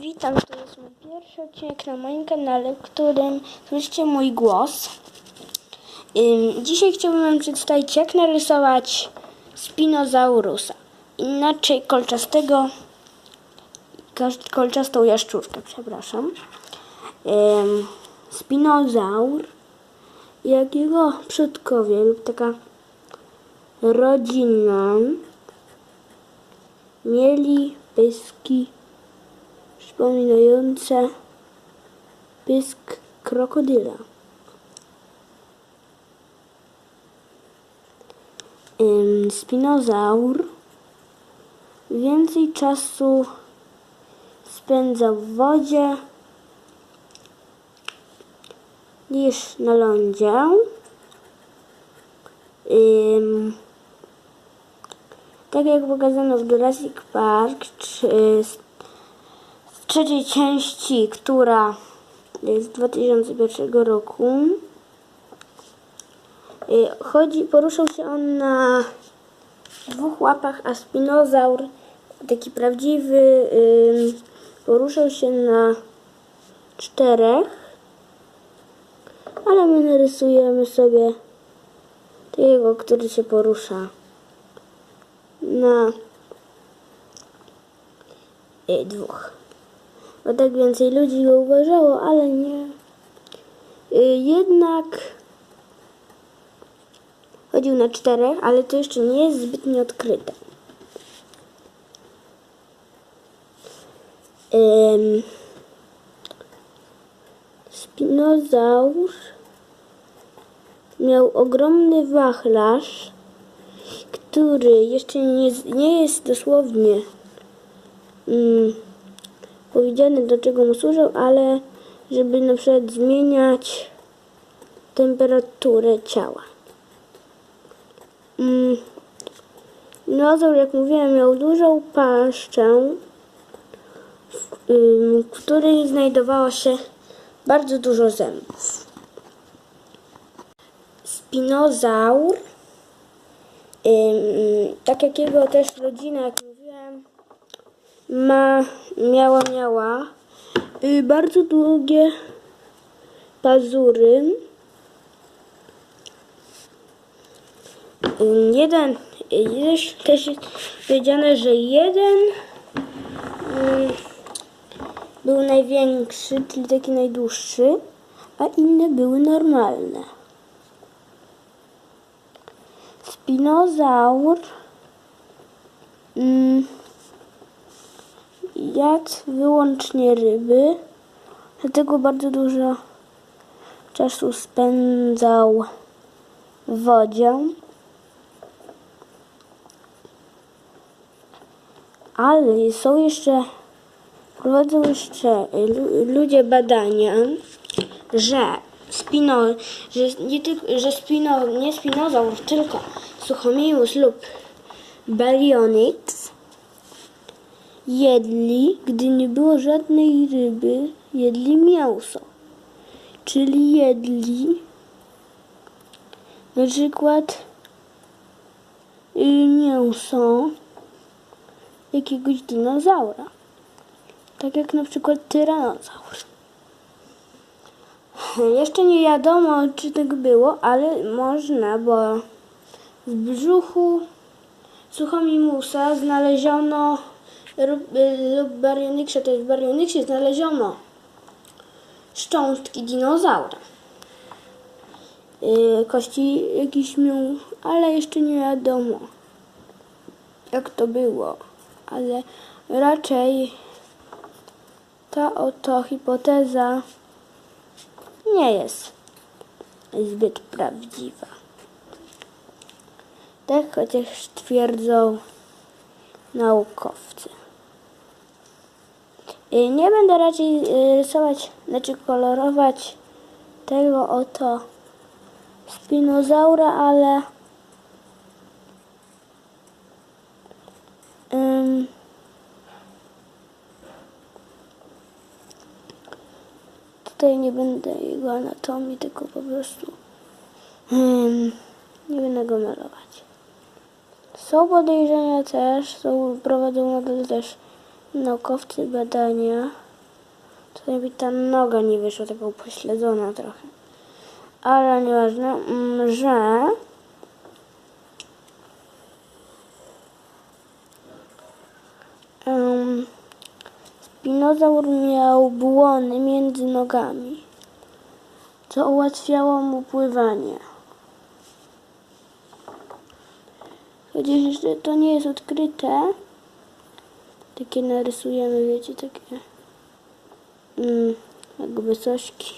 Witam, to jest mój pierwszy odcinek na moim kanale, w którym słyszycie mój głos. Dzisiaj chciałbym wam przedstawić, jak narysować spinozaurusa. Inaczej kolczastego, kol- kolczastą jaszczurkę, przepraszam. Spinozaur, jak jego przodkowie lub taka rodzina mieli pyski przypominające pysk krokodyla. Spinozaur więcej czasu spędzał w wodzie niż na lądzie. Tak jak pokazano w Jurassic Park, czy trzeciej części, która jest z 2001 roku. Y, Chodzi, poruszał się on na dwóch łapach, a spinozaur, taki prawdziwy, poruszał się na czterech. Ale my narysujemy sobie tego, który się porusza na y, dwóch. Bo tak więcej ludzi go uważało, ale nie. Y, Jednak chodził na czterech, ale to jeszcze nie jest zbytnio odkryte. Ym, Spinozaur miał ogromny wachlarz, który jeszcze nie, nie jest dosłownie mm, powiedziane do czego mu służył, ale żeby na przykład zmieniać temperaturę ciała. Mm. Dinozaur, jak mówiłem, miał dużą paszczę, w której znajdowało się bardzo dużo zębów. Spinozaur, tak jak jego też rodzina, jak ma, miała, miała y, bardzo długie pazury. Y, jeden, y, jest też jest powiedziane, że jeden y, był największy, czyli taki najdłuższy, a inne były normalne. Spinozaur mm, jadł wyłącznie ryby, dlatego bardzo dużo czasu spędzał w wodzie. Ale są jeszcze, prowadzą jeszcze lu- ludzie badania, że spino, że nie tylko, że spino, nie spinozaur, tylko suchomimus lub baryonyx jedli, gdy nie było żadnej ryby, jedli mięso. Czyli jedli na przykład y, mięso jakiegoś dinozaura. Tak jak na przykład tyranozaur. Jeszcze nie wiadomo, czy tak było, ale można, bo w brzuchu Suchomimusa znaleziono lub, y, lub Baryonyxa, to jest w Baryonyxie znaleziono szczątki dinozaura. Y, Kości jakiś miał, ale jeszcze nie wiadomo jak to było. Ale raczej ta oto hipoteza nie jest zbyt prawdziwa. Tak chociaż twierdzą naukowcy. Y, Nie będę raczej y, rysować, znaczy kolorować tego oto spinozaura, ale ym, tutaj nie będę jego anatomii, tylko po prostu ym, nie będę go malować. Są podejrzenia też, są prowadzą nadal też naukowcy badania, Tutaj mi ta noga nie wyszła, taka upośledzona trochę. Ale nieważne, mm, że... Um, Spinozaur miał błony między nogami, co ułatwiało mu pływanie. Chociaż jeszcze to nie jest odkryte. Takie narysujemy, wiecie, takie mm, jakby cośki,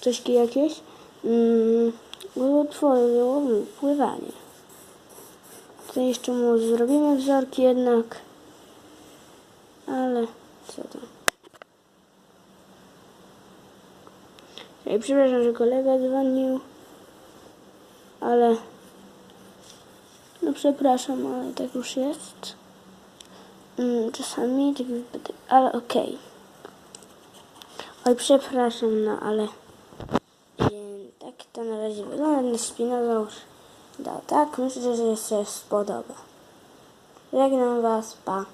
cośki jakieś. Mm, utworzyło mu pływanie. Tutaj jeszcze mu zrobimy wzorki jednak. Ale co to? Ej, przepraszam, że kolega dzwonił. Ale no przepraszam, ale tak już jest. Mm, czasami ale okej. Oj, przepraszam, no ale tak to na razie wygląda. Spinozaur da tak. Myślę, że się spodoba. Żegnam Was, pa.